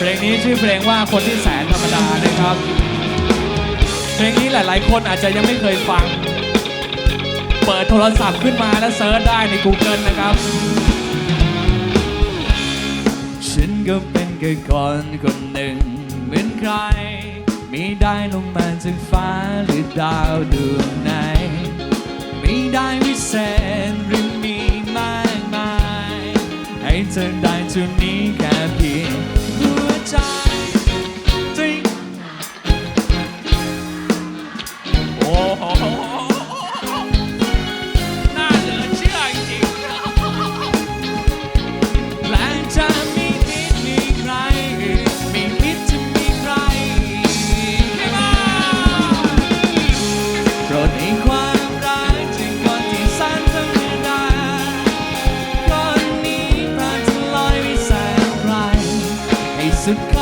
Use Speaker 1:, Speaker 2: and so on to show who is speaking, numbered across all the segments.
Speaker 1: เพลงนี้ชื่อเพลงว่าคนที่แสนธรรมดานะครับ เพลงนี้หลาย ๆ คนอาจจะยังไม่เคยฟัง เปิดโทรศัพท์ขึ้นมาแล้วเซิร์ชได้ใน Google นะครับ ฉันก็เป็นแค่คนคนหนึ่งเหมือนใครมีได้ลงมาจากฟ้าหรือดาวดวงไหนมีได้วิเศษหรือมีมากมาย ให้เธอได้เท่านี้ ใ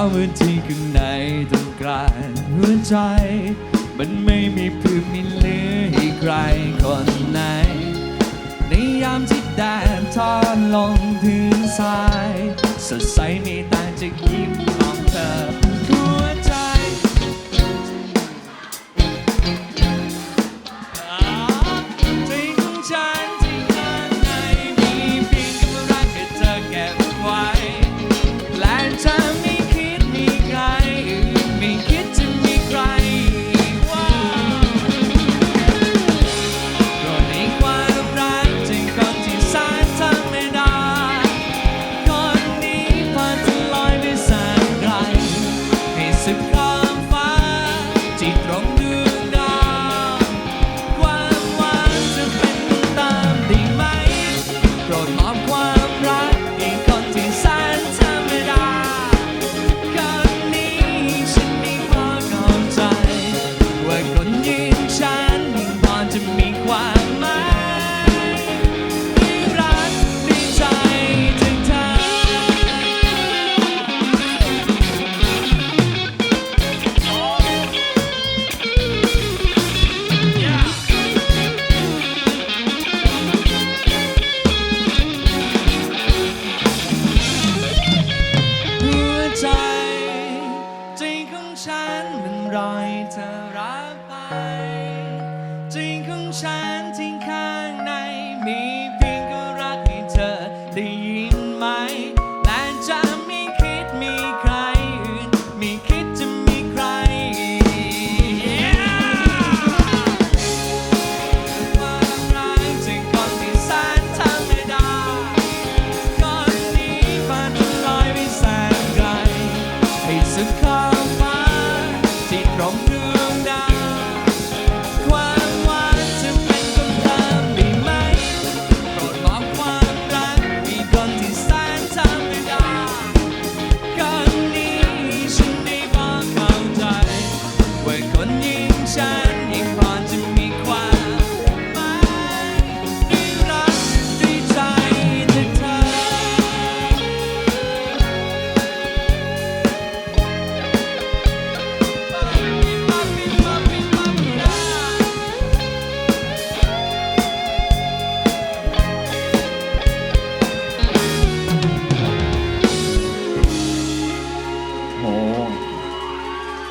Speaker 1: พราะว่าที่ข้างในตรงกลารหัวใจ มันไม่มีพื้นมีเหลือให้ใครคนไหน ในยามที่แดดทอนลงพื้นทราย สดใสมีต่า คนยิ่งฉันยิ่งพอจะมีความหมายที่รักดีใจจากเธอ หัวใจใจของฉันมันรอย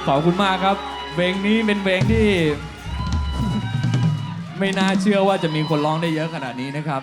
Speaker 1: ขอบคุณมากครับ เพลงนี้เป็นเพลงที่ ไม่น่าเชื่อว่าจะมีคนร้องได้เยอะขนาดนี้นะครับ